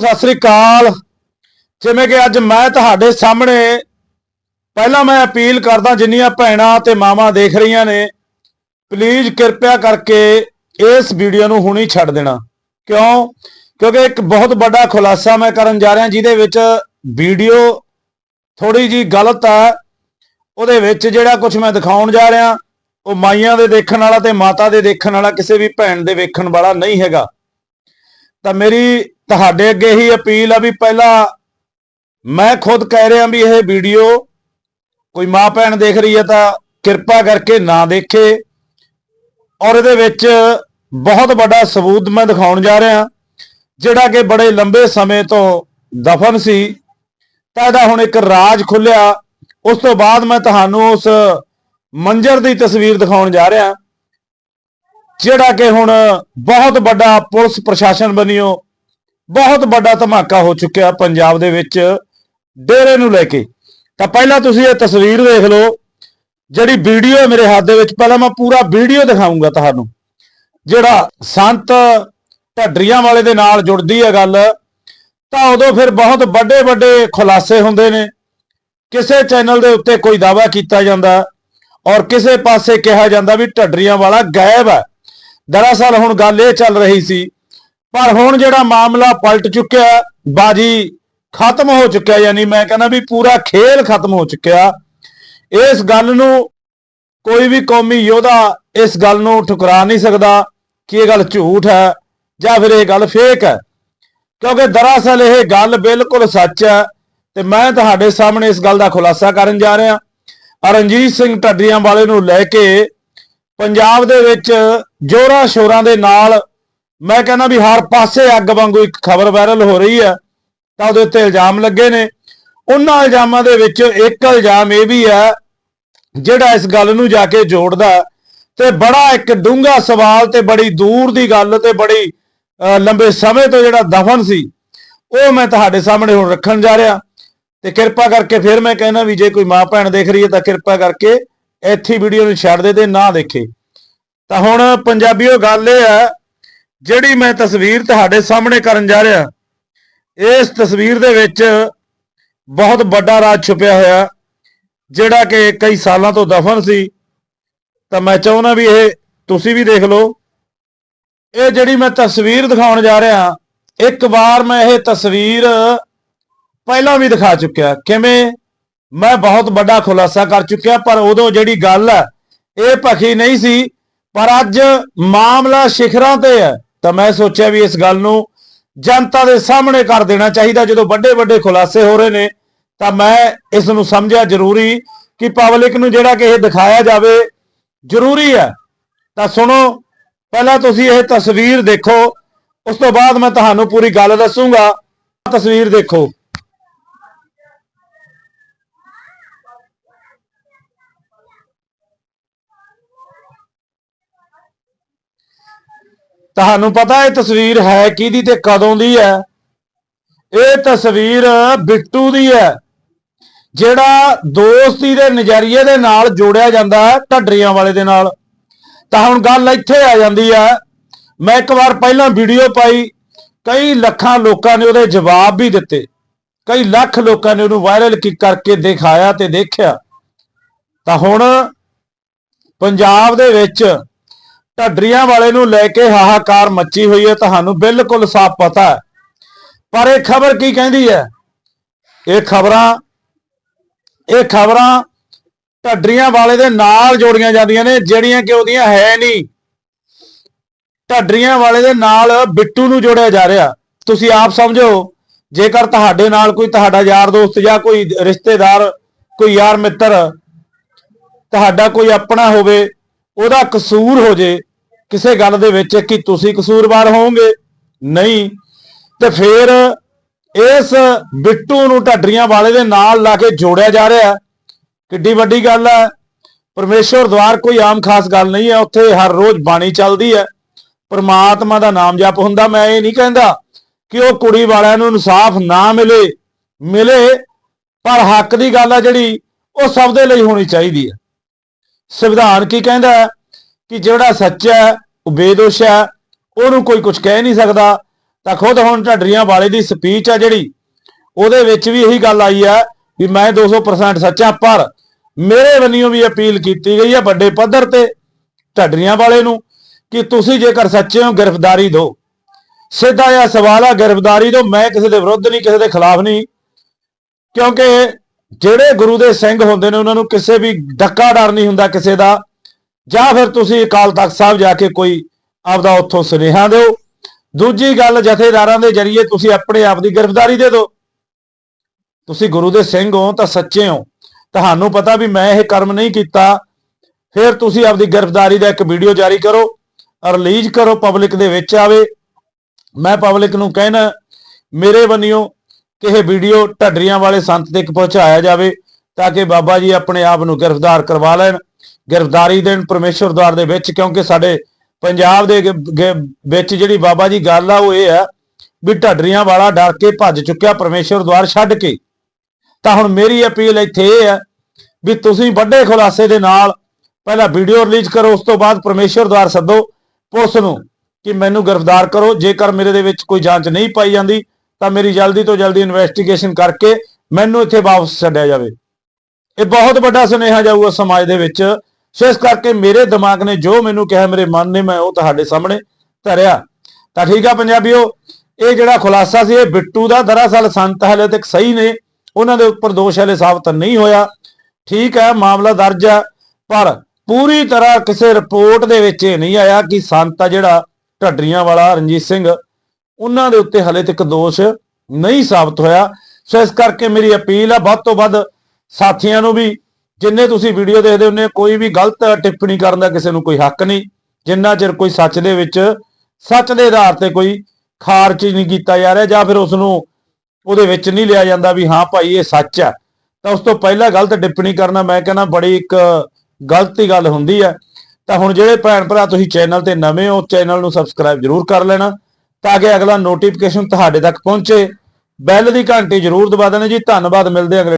ਸਤਿ ਸ੍ਰੀ ਅਕਾਲ। ਜਿਵੇਂ ਕਿ ਅੱਜ ਮੈਂ ਤੁਹਾਡੇ ਸਾਹਮਣੇ ਪਹਿਲਾਂ ਮੈਂ ਅਪੀਲ ਕਰਦਾ ਜਿੰਨੀਆਂ ਭੈਣਾਂ ਤੇ ਮਾਵਾਂ ਦੇਖ ਰਹੀਆਂ ਨੇ ਪਲੀਜ਼ ਕਿਰਪਾ ਕਰਕੇ ਇਸ ਵੀਡੀਓ ਨੂੰ ਹੁਣੀ ਛੱਡ ਦੇਣਾ। ਕਿਉਂ? ਕਿਉਂਕਿ ਇੱਕ ਬਹੁਤ ਵੱਡਾ ਖੁਲਾਸਾ ਮੈਂ ਕਰਨ ਜਾ ਰਿਹਾ, ਜਿਹਦੇ ਵਿੱਚ ਵੀਡੀਓ ਥੋੜੀ ਜੀ ਗਲਤ ਹੈ ਉਹਦੇ ਵਿੱਚ ਜਿਹੜਾ ਕੁਝ ਮੈਂ ਦਿਖਾਉਣ ਜਾ ਰਿਹਾ, ਉਹ ਮਾਈਆਂ ਦੇ ਦੇਖਣ ਵਾਲਾ ਤੇ ਮਾਤਾ ਦੇ ਦੇਖਣ ਵਾਲਾ, ਕਿਸੇ ਵੀ ਭੈਣ ਦੇ ਵੇਖਣ ਵਾਲਾ ਨਹੀਂ ਹੈਗਾ। ਤਾਂ ਮੇਰੀ ਤੁਹਾਡੇ ਅੱਗੇ ਹੀ ਅਪੀਲ ਆ ਵੀ ਪਹਿਲਾਂ ਮੈਂ ਖੁਦ ਕਹਿ ਰਿਹਾ ਵੀ ਇਹ ਵੀਡੀਓ ਕੋਈ ਮਾਂ ਭੈਣ ਦੇਖ ਰਹੀ ਹੈ ਤਾਂ ਕਿਰਪਾ ਕਰਕੇ ਨਾ ਦੇਖੇ। ਔਰ ਇਹਦੇ ਵਿੱਚ ਬਹੁਤ ਵੱਡਾ ਸਬੂਤ ਮੈਂ ਦਿਖਾਉਣ ਜਾ ਰਿਹਾ, ਜਿਹੜਾ ਕਿ ਬੜੇ ਲੰਬੇ ਸਮੇਂ ਤੋਂ ਦਫਨ ਸੀ। ਤਾਂ ਇਹਦਾ ਹੁਣ ਇੱਕ ਰਾਜ ਖੁੱਲਿਆ। ਉਸ ਤੋਂ ਬਾਅਦ ਮੈਂ ਤੁਹਾਨੂੰ ਉਸ ਮੰਜ਼ਰ ਦੀ ਤਸਵੀਰ ਦਿਖਾਉਣ ਜਾ ਰਿਹਾ, ਜਿਹੜਾ ਕਿ ਹੁਣ ਬਹੁਤ ਵੱਡਾ ਪੁਲਿਸ ਪ੍ਰਸ਼ਾਸਨ ਬਣਿਓ ਬਹੁਤ ਵੱਡਾ ਧਮਾਕਾ ਹੋ ਚੁੱਕਿਆ ਪੰਜਾਬ ਦੇ ਵਿੱਚ ਡੇਰੇ ਨੂੰ ਲੈ ਕੇ। ਤਾਂ ਪਹਿਲਾਂ ਤੁਸੀਂ ਇਹ ਤਸਵੀਰ ਦੇਖ ਲਓ, ਜਿਹੜੀ ਵੀਡੀਓ ਹੈ ਮੇਰੇ ਹੱਥ ਦੇ ਵਿੱਚ, ਪਹਿਲਾਂ ਮੈਂ ਪੂਰਾ ਵੀਡੀਓ ਦਿਖਾਉਂਗਾ ਤੁਹਾਨੂੰ। ਜਿਹੜਾ ਸੰਤ ਢੱਡਰੀਆਂ ਵਾਲੇ ਦੇ ਨਾਲ ਜੁੜਦੀ ਹੈ ਗੱਲ, ਤਾਂ ਉਦੋਂ ਫਿਰ ਬਹੁਤ ਵੱਡੇ ਵੱਡੇ ਖੁਲਾਸੇ ਹੁੰਦੇ ਨੇ। ਕਿਸੇ ਚੈਨਲ ਦੇ ਉੱਤੇ ਕੋਈ ਦਾਵਾ ਕੀਤਾ ਜਾਂਦਾ ਔਰ ਕਿਸੇ ਪਾਸੇ ਕਿਹਾ ਜਾਂਦਾ ਵੀ ਢੱਡਰੀਆਂ ਵਾਲਾ ਗਾਇਬ ਹੈ। ਦਰਅਸਲ ਹੁਣ ਗੱਲ ਇਹ ਚੱਲ ਰਹੀ ਸੀ ਪਰ ਹੁਣ ਜਿਹੜਾ ਮਾਮਲਾ ਪਲਟ ਚੁੱਕਿਆ ਬਾਜੀ ਖਤਮ ਹੋ ਚੁੱਕਿਆ ਯਾਨੀ ਮੈਂ ਕਹਿੰਦਾ ਵੀ ਪੂਰਾ ਖੇਲ ਖਤਮ ਹੋ ਚੁੱਕਿਆ ਇਸ ਗੱਲ ਨੂੰ ਕੋਈ ਵੀ ਕੌਮੀ ਯੋਧਾ ਇਸ ਗੱਲ ਨੂੰ ਠੁਕਰਾ ਨਹੀਂ ਸਕਦਾ ਕਿ ਇਹ ਗੱਲ ਝੂਠ ਹੈ ਜਾਂ ਫਿਰ ਇਹ ਗੱਲ ਫੇਕ ਹੈ। ਕਿਉਂਕਿ ਦਰਅਸਲ ਇਹ ਗੱਲ ਬਿਲਕੁਲ ਸੱਚ ਹੈ ਤੇ ਮੈਂ ਤੁਹਾਡੇ ਸਾਹਮਣੇ ਇਸ ਗੱਲ ਦਾ ਖੁਲਾਸਾ ਕਰਨ ਜਾ ਰਿਹਾ। ਰਣਜੀਤ ਸਿੰਘ ਢੱਡਰੀਆਂ ਵਾਲੇ ਨੂੰ ਲੈ ਕੇ ਪੰਜਾਬ ਦੇ ਵਿੱਚ ਜੋਰਾਂ ਸ਼ੋਰਾਂ ਦੇ ਨਾਲ ਮੈਂ ਕਹਿੰਦਾ ਵੀ ਹਰ ਪਾਸੇ ਅੱਗ ਵਾਂਗੂ ਇੱਕ ਖਬਰ ਵਾਇਰਲ ਹੋ ਰਹੀ ਹੈ, ਤਾਂ ਉਹਦੇ ਉੱਤੇ ਇਲਜ਼ਾਮ ਲੱਗੇ ਨੇ। ਉਹਨਾਂ ਇਲਜ਼ਾਮਾਂ ਦੇ ਵਿੱਚ ਇੱਕ ਇਲਜ਼ਾਮ ਇਹ ਵੀ ਹੈ, ਜਿਹੜਾ ਇਸ ਗੱਲ ਨੂੰ ਜਾ ਕੇ ਜੋੜਦਾ ਤੇ ਬੜਾ ਇੱਕ ਡੂੰਘਾ ਸਵਾਲ ਤੇ ਬੜੀ ਦੂਰ ਦੀ ਗੱਲ ਤੇ ਬੜੀ ਲੰਬੇ ਸਮੇਂ ਤੋਂ ਜਿਹੜਾ ਦਫਨ ਸੀ, ਉਹ ਮੈਂ ਤੁਹਾਡੇ ਸਾਹਮਣੇ ਹੁਣ ਰੱਖਣ ਜਾ ਰਿਹਾ। ਤੇ ਕਿਰਪਾ ਕਰਕੇ ਫਿਰ ਮੈਂ ਕਹਿੰਦਾ ਵੀ ਜੇ ਕੋਈ ਮਾਂ ਭੈਣ ਦੇਖ ਰਹੀ ਹੈ ਤਾਂ ਕਿਰਪਾ ਕਰਕੇ ਇੱਥੇ ਵੀਡੀਓ ਨੂੰ ਛੱਡ ਦੇ ਤੇ ਨਾ ਦੇਖੇ। ਤਾਂ ਹੁਣ ਪੰਜਾਬੀਓ ਗੱਲ ਇਹ ਹੈ ਜਿਹੜੀ ਮੈਂ ਤਸਵੀਰ ਤੁਹਾਡੇ ਸਾਹਮਣੇ ਕਰਨ ਜਾ ਰਿਹਾ, ਇਸ ਤਸਵੀਰ ਦੇ ਵਿੱਚ ਬਹੁਤ ਵੱਡਾ ਰਾਜ ਛੁਪਿਆ ਹੋਇਆ, ਜਿਹੜਾ ਕਿ ਕਈ ਸਾਲਾਂ ਤੋਂ ਦਫਨ ਸੀ। ਤਾਂ ਮੈਂ ਚਾਹੁੰਦਾ ਵੀ ਇਹ ਤੁਸੀਂ ਵੀ ਦੇਖ ਲਓ। ਇਹ ਜਿਹੜੀ ਮੈਂ ਤਸਵੀਰ ਦਿਖਾਉਣ ਜਾ ਰਿਹਾ, ਇੱਕ ਵਾਰ ਮੈਂ ਇਹ ਤਸਵੀਰ ਪਹਿਲਾਂ ਵੀ ਦਿਖਾ ਚੁੱਕਿਆ। ਕਿਵੇਂ? ਮੈਂ ਬਹੁਤ ਵੱਡਾ ਖੁਲਾਸਾ ਕਰ ਚੁੱਕਿਆ, ਪਰ ਉਦੋਂ ਜਿਹੜੀ ਗੱਲ ਹੈ, ਇਹ ਭਖੀ ਨਹੀਂ ਸੀ, ਪਰ ਅੱਜ ਮਾਮਲਾ ਸਿਖਰਾਂ ਤੇ ਹੈ। ਤਾਂ ਮੈਂ ਸੋਚਿਆ ਵੀ ਇਸ ਗੱਲ ਨੂੰ ਜਨਤਾ ਦੇ ਸਾਹਮਣੇ ਕਰ ਦੇਣਾ ਚਾਹੀਦਾ। ਜਦੋਂ ਵੱਡੇ ਵੱਡੇ ਖੁਲਾਸੇ ਹੋ ਰਹੇ ਨੇ, ਤਾਂ ਮੈਂ ਇਸ ਨੂੰ ਸਮਝਿਆ ਜ਼ਰੂਰੀ ਕਿ ਪਬਲਿਕ ਨੂੰ ਜਿਹੜਾ ਕਿ ਇਹ ਦਿਖਾਇਆ ਜਾਵੇ ਜ਼ਰੂਰੀ ਹੈ। ਤਾਂ ਸੁਣੋ, ਪਹਿਲਾਂ ਤੁਸੀਂ ਇਹ ਤਸਵੀਰ ਦੇਖੋ, ਉਸ ਤੋਂ ਬਾਅਦ ਮੈਂ ਤੁਹਾਨੂੰ ਪੂਰੀ ਗੱਲ ਦੱਸੂਗਾ। ਤਸਵੀਰ ਦੇਖੋ। ਤੁਹਾਨੂੰ ਪਤਾ ਇਹ ਤਸਵੀਰ ਹੈ ਕਿਹਦੀ ਤੇ ਕਦੋਂ ਦੀ ਹੈ? ਇਹ ਤਸਵੀਰ ਬਿੱਟੂ ਦੀ ਹੈ, ਜਿਹੜਾ ਦੋਸਤੀ ਦੇ ਨਜ਼ਰੀਏ ਦੇ ਨਾਲ ਜੋੜਿਆ ਜਾਂਦਾ ਹੈ ਢੱਡਰੀਆਂ ਵਾਲੇ ਦੇ ਨਾਲ। ਤਾਂ ਹੁਣ ਗੱਲ ਇੱਥੇ ਆ ਜਾਂਦੀ ਹੈ। ਮੈਂ ਇੱਕ ਵਾਰ ਪਹਿਲਾਂ ਵੀਡੀਓ ਪਾਈ, ਕਈ ਲੱਖਾਂ ਲੋਕਾਂ ਨੇ ਉਹਦੇ ਜਵਾਬ ਵੀ ਦਿੱਤੇ। ਕਈ ਲੱਖ ਲੋਕਾਂ ਨੇ ਉਹਨੂੰ ਵਾਇਰਲ ਕੀ ਕਰਕੇ ਦਿਖਾਇਆ ਤੇ ਦੇਖਿਆ। ਤਾਂ ਹੁਣ ਪੰਜਾਬ ਦੇ ਵਿੱਚ ਢੱਡਰੀਆਂ ਵਾਲੇ ਨੂੰ ਲੈ ਕੇ ਹਾਹਾਕਾਰ ਮੱਚੀ ਹੋਈ ਹੈ, ਤੁਹਾਨੂੰ ਬਿਲਕੁਲ ਸਾਫ਼ ਪਤਾ ਹੈ। ਪਰ ਇਹ ਖਬਰ ਕੀ ਕਹਿੰਦੀ ਹੈ? ਇਹ ਖਬਰਾਂ ਇਹ ਖਬਰਾਂ ਢੱਡਰੀਆਂ ਵਾਲੇ ਦੇ ਨਾਲ ਜੋੜੀਆਂ ਜਾਂਦੀਆਂ ਨੇ, ਜਿਹੜੀਆਂ ਕਿ ਉਹਦੀਆਂ ਹੈ ਨਹੀਂ। ਢੱਡਰੀਆਂ ਵਾਲੇ ਦੇ ਨਾਲ ਬਿੱਟੂ ਨੂੰ ਜੋੜਿਆ ਜਾ ਰਿਹਾ। ਤੁਸੀਂ ਆਪ ਸਮਝੋ, ਜੇਕਰ ਤੁਹਾਡੇ ਨਾਲ ਕੋਈ ਤੁਹਾਡਾ ਯਾਰ ਦੋਸਤ ਜਾਂ ਕੋਈ ਰਿਸ਼ਤੇਦਾਰ, ਕੋਈ ਯਾਰ ਮਿੱਤਰ, ਤੁਹਾਡਾ ਕੋਈ ਆਪਣਾ ਹੋਵੇ, ਉਹਦਾ ਕਸੂਰ ਹੋ ਜੇ ਕਿਸੇ ਗੱਲ ਦੇ ਵਿੱਚ ਕਿ ਤੁਸੀਂ ਕਸੂਰਵਾਰ ਹੋਵੋਗੇ? ਨਹੀਂ। ਤੇ ਫਿਰ ਇਸ ਬਿੱਟੂ ਨੂੰ ਢੱਡਰੀਆਂ ਵਾਲੇ ਦੇ ਨਾਲ ਲਾ ਕੇ ਜੋੜਿਆ ਜਾ ਰਿਹਾ ਕਿੱਡੀ ਵੱਡੀ ਗੱਲ ਹੈ। ਪਰਮੇਸ਼ਵਰ ਦਵਾਰ ਕੋਈ ਆਮ ਖਾਸ ਗੱਲ ਨਹੀਂ ਹੈ। ਉੱਥੇ ਹਰ ਰੋਜ਼ ਬਾਣੀ ਚੱਲਦੀ ਹੈ। ਪਰਮਾਤਮਾ ਦਾ ਨਾਮ ਜਪ ਹੁੰਦਾ। ਮੈਂ ਇਹ ਨਹੀਂ ਕਹਿੰਦਾ ਕਿ ਉਹ ਕੁੜੀ ਵਾਲਿਆਂ ਨੂੰ ਇਨਸਾਫ ਨਾ ਮਿਲੇ। ਮਿਲੇ, ਪਰ ਹੱਕ ਦੀ ਗੱਲ ਹੈ ਜਿਹੜੀ, ਉਹ ਸਭ ਦੇ ਲਈ ਹੋਣੀ ਚਾਹੀਦੀ ਹੈ। ਸੰਵਿਧਾਨ ਕੀ ਕਹਿੰਦਾ ਕਿ ਜਿਹੜਾ ਸੱਚਾ ਹੈ, ਉਹ ਬੇਦੋਸ਼ ਹੈ, ਉਹਨੂੰ ਕੋਈ ਕੁਝ ਕਹਿ ਨਹੀਂ ਸਕਦਾ। ਤਾਂ ਖੁਦ ਹੁਣ ਢੱਡਰੀਆਂ ਵਾਲੇ ਦੀ ਸਪੀਚ ਆ ਜਿਹੜੀ, ਉਹਦੇ ਵਿੱਚ ਵੀ ਇਹੀ ਗੱਲ ਆਈ ਆ ਵੀ ਮੈਂ 200% ਸੱਚਾ, ਪਰ ਮੇਰੇ ਵੱਲੋਂ ਵੀ ਅਪੀਲ ਕੀਤੀ ਗਈ ਹੈ ਵੱਡੇ ਪੱਧਰ ਤੇ ਢੱਡਰੀਆਂ ਵਾਲੇ ਨੂੰ ਕਿ ਤੁਸੀਂ ਜੇਕਰ ਸੱਚੇ ਹੋ, ਗ੍ਰਿਫਤਾਰੀ ਦਿਓ। ਸਿੱਧਾ ਜਿਹਾ ਸਵਾਲ ਆ, ਗ੍ਰਿਫਤਾਰੀ ਦਿਓ। ਮੈਂ ਕਿਸੇ ਦੇ ਵਿਰੁੱਧ ਨਹੀਂ, ਕਿਸੇ ਦੇ ਖਿਲਾਫ ਨਹੀਂ। ਕਿਉਂਕਿ ਜਿਹੜੇ ਗੁਰੂ ਦੇ ਸਿੰਘ ਹੁੰਦੇ ਨੇ, ਉਹਨਾਂ ਨੂੰ ਕਿਸੇ ਵੀ ਡੱਕਾ ਡਰ ਨਹੀਂ ਹੁੰਦਾ ਕਿਸੇ ਦਾ। ਜਾਂ ਫਿਰ ਤੁਸੀਂ ਅਕਾਲ ਤਖਤ ਸਾਹਿਬ ਜਾ ਕੇ ਕੋਈ ਆਪਦਾ ਉੱਥੋਂ ਸੁਨੇਹਾ ਦਿਓ। ਦੂਜੀ ਗੱਲ, ਜਥੇਦਾਰਾਂ ਦੇ ਜਰੀਏ ਤੁਸੀਂ ਆਪਣੇ ਆਪ ਦੀ ਗ੍ਰਿਫਤਾਰੀ ਦੇ ਦਿਓ। ਤੁਸੀਂ ਗੁਰੂ ਦੇ ਸਿੰਘ ਹੋ ਤਾਂ ਸੱਚੇ ਹੋ। ਤੁਹਾਨੂੰ ਪਤਾ ਵੀ ਮੈਂ ਇਹ ਕਰਮ ਨਹੀਂ ਕੀਤਾ। ਫਿਰ ਤੁਸੀਂ ਆਪਦੀ ਗ੍ਰਿਫਤਾਰੀ ਦਾ ਇੱਕ ਵੀਡੀਓ ਜਾਰੀ ਕਰੋ, ਰਿਲੀਜ਼ ਕਰੋ ਪਬਲਿਕ ਦੇ ਵਿੱਚ ਆਵੇ। ਮੈਂ ਪਬਲਿਕ ਨੂੰ ਕਹਿਣਾ, ਮੇਰੇ ਵੱਲੋਂ ਕਿ ਇਹ ਵੀਡੀਓ ਢੱਡਰੀਆਂ ਵਾਲੇ ਸੰਤ ਤੱਕ ਪਹੁੰਚਾਇਆ ਜਾਵੇ, ਤਾਂ ਕਿ ਬਾਬਾ ਜੀ ਆਪਣੇ ਆਪ ਨੂੰ ਗ੍ਰਿਫਤਾਰ ਕਰਵਾ ਲੈਣ। ਗ੍ਰਿਫਤਾਰੀ ਦੇਣ ਪਰਮੇਸ਼ਵਰ ਦਵਾਰ ਦੇ ਵਿੱਚ, ਕਿਉਂਕਿ ਸਾਡੇ ਪੰਜਾਬ ਦੇ ਵਿੱਚ ਜਿਹੜੀ ਬਾਬਾ ਜੀ ਗੱਲ ਆ, ਉਹ ਇਹ ਆ ਵੀ ਢੱਡਰੀਆਂ ਵਾਲਾ ਡਰ ਕੇ ਭੱਜ ਚੁੱਕਿਆ ਪਰਮੇਸ਼ਵਰ ਦਵਾਰ ਛੱਡ ਕੇ। ਤਾਂ ਹੁਣ ਮੇਰੀ ਅਪੀਲ ਇੱਥੇ ਇਹ ਹੈ ਵੀ ਤੁਸੀਂ ਵੱਡੇ ਖੁਲਾਸੇ ਦੇ ਨਾਲ ਪਹਿਲਾਂ ਵੀਡੀਓ ਰਿਲੀਜ਼ ਕਰੋ, ਉਸ ਤੋਂ ਬਾਅਦ ਪਰਮੇਸ਼ਵਰ ਦਵਾਰ ਸੱਦੋ ਪੁਲਿਸ ਨੂੰ ਕਿ ਮੈਨੂੰ ਗ੍ਰਿਫਤਾਰ ਕਰੋ। ਜੇਕਰ ਮੇਰੇ ਦੇ ਵਿੱਚ ਕੋਈ ਜਾਂਚ ਨਹੀਂ ਪਾਈ ਜਾਂਦੀ, ਤਾਂ ਮੇਰੀ ਜਲਦੀ ਤੋਂ ਜਲਦੀ ਇਨਵੈਸਟੀਗੇਸ਼ਨ ਕਰਕੇ ਮੈਨੂੰ ਇੱਥੇ ਵਾਪਸ ਛੱਡਿਆ ਜਾਵੇ। ਇਹ ਬਹੁਤ ਵੱਡਾ ਸੁਨੇਹਾ ਜਾਊਗਾ ਸਮਾਜ ਦੇ ਵਿੱਚ ਸੋ ਇਸ ਕਰਕੇ ਮੇਰੇ ਦਿਮਾਗ ਨੇ ਜੋ ਮੈਨੂੰ ਕਿਹਾ, ਮੇਰੇ ਮਨ ਨੇ, ਮੈਂ ਉਹ ਤੁਹਾਡੇ ਸਾਹਮਣੇ ਧਰਿਆ। ਤਾਂ ਠੀਕ ਆ ਪੰਜਾਬੀਓ, ਇਹ ਜਿਹੜਾ ਖੁਲਾਸਾ ਸੀ, ਇਹ ਬਿੱਟੂ ਦਾ ਦਰਅਸਲ ਸੰਤ ਹਲੇ ਤੱਕ ਸਹੀ ਨੇ। ਉਹਨਾਂ ਦੇ ਉੱਪਰ ਦੋਸ਼ ਹਲੇ ਸਾਬਤ ਨਹੀਂ ਹੋਇਆ। ਠੀਕ ਹੈ, ਮਾਮਲਾ ਦਰਜ ਹੈ ਪਰ ਪੂਰੀ ਤਰ੍ਹਾਂ ਕਿਸੇ ਰਿਪੋਰਟ ਦੇ ਵਿੱਚ ਇਹ ਨਹੀਂ ਆਇਆ ਕਿ ਸੰਤ ਆ ਜਿਹੜਾ ਢੱਡਰੀਆਂ ਵਾਲਾ ਰਣਜੀਤ ਸਿੰਘ, ਉਹਨਾਂ ਦੇ ਉੱਤੇ ਹਲੇ ਤੱਕ ਦੋਸ਼ ਨਹੀਂ ਸਾਬਤ ਹੋਇਆ। ਸੋ ਇਸ ਕਰਕੇ ਮੇਰੀ ਅਪੀਲ ਆ, ਵੱਧ ਤੋਂ ਵੱਧ ਸਾਥੀਆਂ ਨੂੰ ਵੀ ਜਿੰਨੇ ਤੁਸੀਂ ਵੀਡੀਓ ਦੇਖਦੇ ਹੁੰਦੇ ਹੋ, ਕੋਈ ਵੀ ਗਲਤ ਟਿੱਪਣੀ ਕਰਨ ਦਾ ਕਿਸੇ ਨੂੰ ਕੋਈ ਹੱਕ ਨਹੀਂ। ਜਿੰਨਾ ਚਿਰ ਕੋਈ ਸੱਚ ਦੇ ਵਿੱਚ ਸੱਚ ਦੇ ਆਧਾਰ ਤੇ ਕੋਈ ਖਾਰਜ ਨਹੀਂ ਕੀਤਾ ਜਾ ਰਿਹਾ ਜਾਂ ਫਿਰ ਉਸ ਨੂੰ ਉਹਦੇ ਵਿੱਚ ਨਹੀਂ ਲਿਆ ਜਾਂਦਾ ਵੀ ਹਾਂ ਭਾਈ ਇਹ ਸੱਚ ਹੈ ਤਾਂ ਉਸ ਤੋਂ ਪਹਿਲਾਂ ਗਲਤ ਟਿੱਪਣੀ ਕਰਨਾ ਮੈਂ ਕਹਿੰਦਾ ਬੜੀ ਇੱਕ ਗਲਤੀ ਗੱਲ ਹੁੰਦੀ ਹੈ। ਤਾਂ ਹੁਣ ਜਿਹੜੇ ਭੈਣ ਭਰਾ ਤੁਸੀਂ ਚੈਨਲ ਤੇ ਨਵੇਂ ਹੋ ਚੈਨਲ ਨੂੰ ਸਬਸਕ੍ਰਾਈਬ ਜਰੂਰ ਕਰ ਲੈਣਾ ਤਾਂ ਕਿ ਅਗਲਾ ਨੋਟੀਫਿਕੇਸ਼ਨ ਤੁਹਾਡੇ ਤੱਕ ਪਹੁੰਚੇ। ਬੈਲ ਦੀ ਘੰਟੀ ਜਰੂਰ ਦਬਾ ਦੇਣਾ ਜੀ। ਧੰਨਵਾਦ ਮਿਲਦੇ ਅਗਲੇ